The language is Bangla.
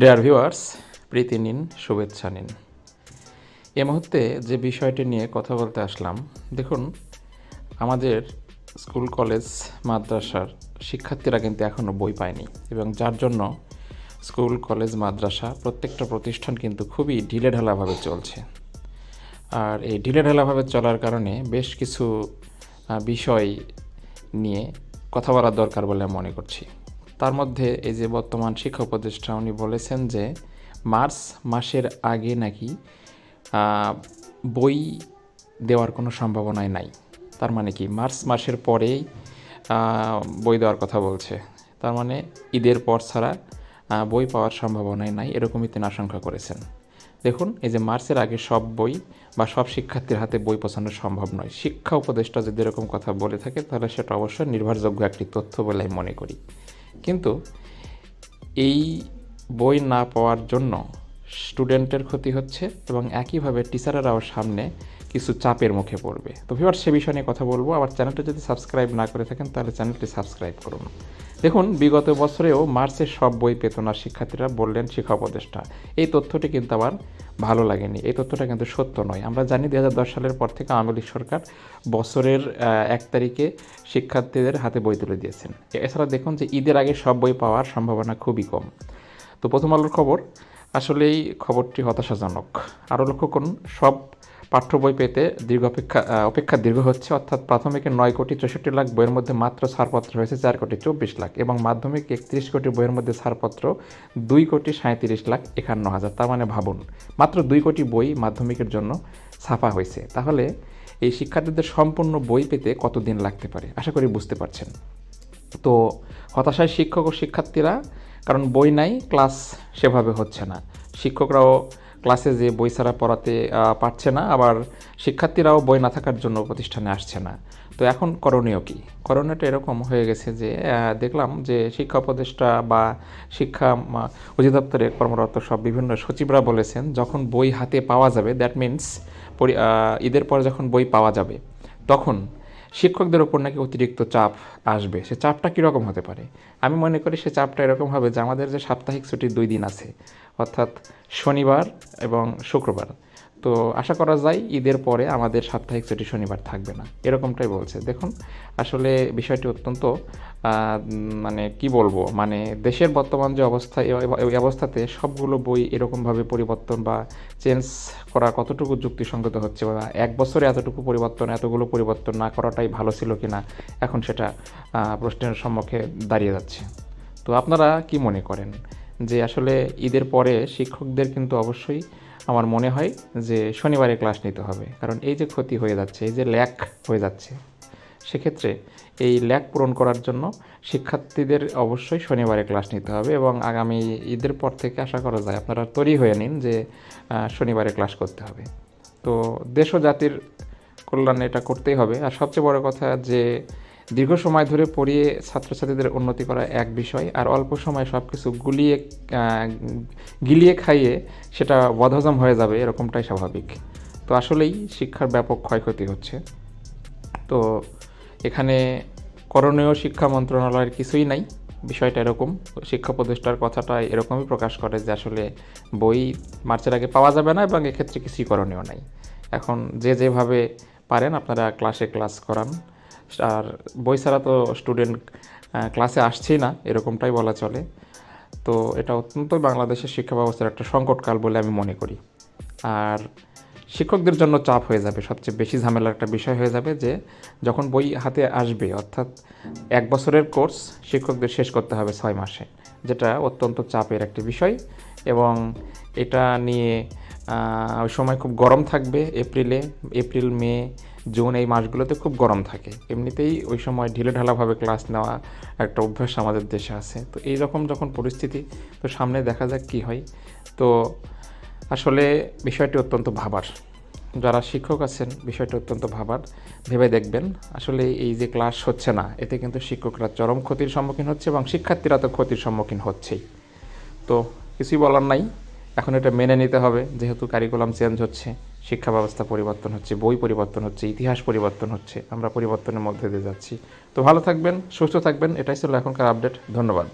ডেয়ার ভিউয়ার্স প্রীতি নিন, শুভেচ্ছা নিন। এ মুহূর্তে যে বিষয়টি নিয়ে কথা বলতে আসলাম, দেখুন, আমাদের স্কুল, কলেজ, মাদ্রাসার শিক্ষার্থীরা কিন্তু এখনও বই পায়নি এবং যার জন্য স্কুল, কলেজ, মাদ্রাসা প্রত্যেকটা প্রতিষ্ঠান কিন্তু খুবই ঢিলেঢালাভাবে চলছে। আর এই ঢিলেঢালাভাবে চলার কারণে বেশ কিছু বিষয় নিয়ে কথা বলার দরকার বলে মনে করছি। তার মধ্যে এই যে বর্তমান শিক্ষা উপদেষ্টা উনি বলেছেন যে মার্চ মাসের আগে নাকি বই দেওয়ার কোনো সম্ভাবনাই নাই। তার মানে কি? মার্চ মাসের পরেই বই দেওয়ার কথা বলছে। তার মানে ঈদের পর ছাড়া বই পাওয়ার সম্ভাবনাই নাই, এরকমই তিনি আশঙ্কা করেছেন। দেখুন, এই যে মার্চের আগে সব বই বা সব শিক্ষার্থীর হাতে বই পৌঁছানো সম্ভব নয়। শিক্ষা উপদেষ্টা যদি এরকম কথা বলে থাকে, তাহলে সেটা অবশ্যই নির্ভরযোগ্য একটি তথ্য বলে আমি মনে করি। কিন্তু এই বই না পাওয়ার জন্য স্টুডেন্টের ক্ষতি হচ্ছে এবং একইভাবে টিচারেরাও সামনে কিছু চাপের মুখে পড়বে। তো ভিওয়ার সে বিষয় নিয়ে কথা বলব। আবার চ্যানেলটা যদি সাবস্ক্রাইব না করে থাকেন, তাহলে চ্যানেলটি সাবস্ক্রাইব করুন। দেখুন, বিগত বছরেও মার্চের সব বই পেত না শিক্ষার্থীরা, বললেন শিক্ষা উপদেষ্টা। এই তথ্যটি কিন্তু আমার ভালো লাগেনি। এই তথ্যটা কিন্তু সত্য নয়। আমরা জানি দু হাজার দশ সালের পর থেকে আওয়ামী লীগ সরকার বছরের এক তারিখে শিক্ষার্থীদের হাতে বই তুলে দিয়েছেন। এছাড়া দেখুন যে ঈদের আগে সব বই পাওয়ার সম্ভাবনা খুবই কম। তো প্রথম আলোর খবর, আসলেই খবরটি হতাশাজনক। আরও লক্ষ্য করুন, সব পাঠ্য বই পেতে দীর্ঘ অপেক্ষা অপেক্ষা দীর্ঘ হচ্ছে, অর্থাৎ প্রাথমিকের নয় কোটি চৌষট্টি লাখ বইয়ের মধ্যে মাত্র ছাড়পত্র হয়েছে চার কোটি চব্বিশ লাখ এবং মাধ্যমিক একত্রিশ কোটি বইয়ের মধ্যে ছাড়পত্র দুই কোটি সাঁত্রিশ লাখ একান্ন হাজার। তার মানে ভাবুন, মাত্র দুই কোটি বই মাধ্যমিকের জন্য ছাপা হয়েছে। তাহলে এই শিক্ষার্থীদের সম্পূর্ণ বই পেতে কতদিন লাগতে পারে? আশা করি বুঝতে পারছেন। তো হতাশায় শিক্ষক ও শিক্ষার্থীরা, কারণ বই নাই, ক্লাস সেভাবে হচ্ছে না। শিক্ষকরাও ক্লাসে যে বই ছাড়া পড়াতে পারছে না আবার শিক্ষার্থীরাও বই না থাকার জন্য প্রতিষ্ঠানে আসছে না। তো এখন করণীয় কি? করণীয়টা এরকম হয়ে গেছে যে দেখলাম যে শিক্ষা উপদেষ্টা বা শিক্ষা উম, অধিদপ্তরে কর্মরত সব বিভিন্ন সচিবরা বলেছেন যখন বই হাতে পাওয়া যাবে দ্যাট মিন্স ঈদের পর যখন বই পাওয়া যাবে তখন শিক্ষকদের ওপর নাকি অতিরিক্ত চাপ আসবে, সে চাপটা কীরকম হতে পারে? আমি মনে করি সে চাপটা এরকম হবে যে আমাদের যে সাপ্তাহিক ছুটির দুই দিন আছে, অর্থাৎ শনিবার এবং শুক্রবার তো আশা করা যায় ঈদের পরে আমাদের সাপ্তাহিক ছুটি শনিবার থাকবে না। এরকমটাই বলছে। দেখুন, আসলে বিষয়টি অত্যন্ত মানে কি বলব মানে দেশের বর্তমান যে অবস্থা এই অবস্থাতে সবগুলো বই এরকমভাবে পরিবর্তন বা চেঞ্জ করা কতটুকু যুক্তিসঙ্গত হচ্ছে বা এক বছরে এতটুকু পরিবর্তন, এতগুলো পরিবর্তন না করাটাই ভালো ছিল কিনা, এখন সেটা প্রশ্নের সম্মুখে দাঁড়িয়ে যাচ্ছে। তো আপনারা কি মনে করেন যে আসলে ঈদের পরে শিক্ষকদের কিন্তু অবশ্যই আমার মনে হয় যে শনিবারে ক্লাস নিতে হবে। কারণ এই যে ক্ষতি হয়ে যাচ্ছে, এই যে ল্যাক হয়ে যাচ্ছে, সেক্ষেত্রে এই ল্যাক পূরণ করার জন্য শিক্ষার্থীদের অবশ্যই শনিবারে ক্লাস নিতে হবে এবং আগামী ঈদের পর থেকে আশা করা যায় আপনারা তৈরি হয়ে নিন যে শনিবারে ক্লাস করতে হবে। তো দেশ ও জাতির কল্যাণে এটা করতেই হবে। আর সবচেয়ে বড় কথা যে দীর্ঘ সময় ধরে পড়িয়ে ছাত্রছাত্রীদের উন্নতি করা এক বিষয়, আর অল্প সময় সব কিছু গুলিয়ে গিলিয়ে খাইয়ে সেটা বদহজম হয়ে যাবে এরকমটাই স্বাভাবিক। তো আসলেই শিক্ষার ব্যাপক ক্ষয়ক্ষতি হচ্ছে। তো এখানে করণীয় শিক্ষা মন্ত্রণালয়ের কিছুই নাই। বিষয়টা এরকম, শিক্ষা প্রতিষ্ঠার কথাটা এরকমই প্রকাশ করে যে আসলে বই মার্চের আগে পাওয়া যাবে না এবং এক্ষেত্রে কিছুই করণীয় নাই। এখন যে যেভাবে পারেন আপনারা ক্লাসে ক্লাস করান। আর বই ছাড়া তো স্টুডেন্ট ক্লাসে আসছেই না, এরকমটাই বলা চলে। তো এটা অত্যন্ত বাংলাদেশের শিক্ষা ব্যবস্থার একটা সংকটকাল বলে আমি মনে করি। আর শিক্ষকদের জন্য চাপ হয়ে যাবে, সবচেয়ে বেশি ঝামেলার একটা বিষয় হয়ে যাবে যে, যখন বই হাতে আসবে, অর্থাৎ এক বছরের কোর্স শিক্ষকদের শেষ করতে হবে ছয় মাসে, যেটা অত্যন্ত চাপের একটি বিষয় এবং এটা নিয়ে ওই সময় খুব গরম থাকবে এপ্রিলে, এপ্রিল, মে জুন এই মাসগুলোতে খুব গরম থাকে। এমনিতেই ওই সময় ঢিলেঢালাভাবে ক্লাস নেওয়া একটা অভ্যাস আমাদের দেশে আছে। তো এই রকম যখন পরিস্থিতি, তো সামনে দেখা যাক কী হয়। তো আসলে বিষয়টি অত্যন্ত ভাবার। যারা শিক্ষক আছেন, বিষয়টি অত্যন্ত ভাবার। ভেবে দেখবেন, আসলে এই যে ক্লাস হচ্ছে না, এতে কিন্তু শিক্ষকরা চরম ক্ষতির সম্মুখীন হচ্ছে এবং শিক্ষার্থীরা তো ক্ষতির সম্মুখীন হচ্ছেই। তো কিছুই বলার নাই। এখন এটা মেনে নিতে হবে, যেহেতু কারিকুলাম চেঞ্জ হচ্ছে। শিক্ষা ব্যবস্থা পরিবর্তন হচ্ছে, বই পরিবর্তন হচ্ছে, ইতিহাস পরিবর্তন হচ্ছে, আমরা পরিবর্তনের মধ্যে দিয়ে যাচ্ছি। তো ভালো থাকবেন, সুস্থ থাকবেন, এটাই ছিল এখনকার আপডেট, ধন্যবাদ।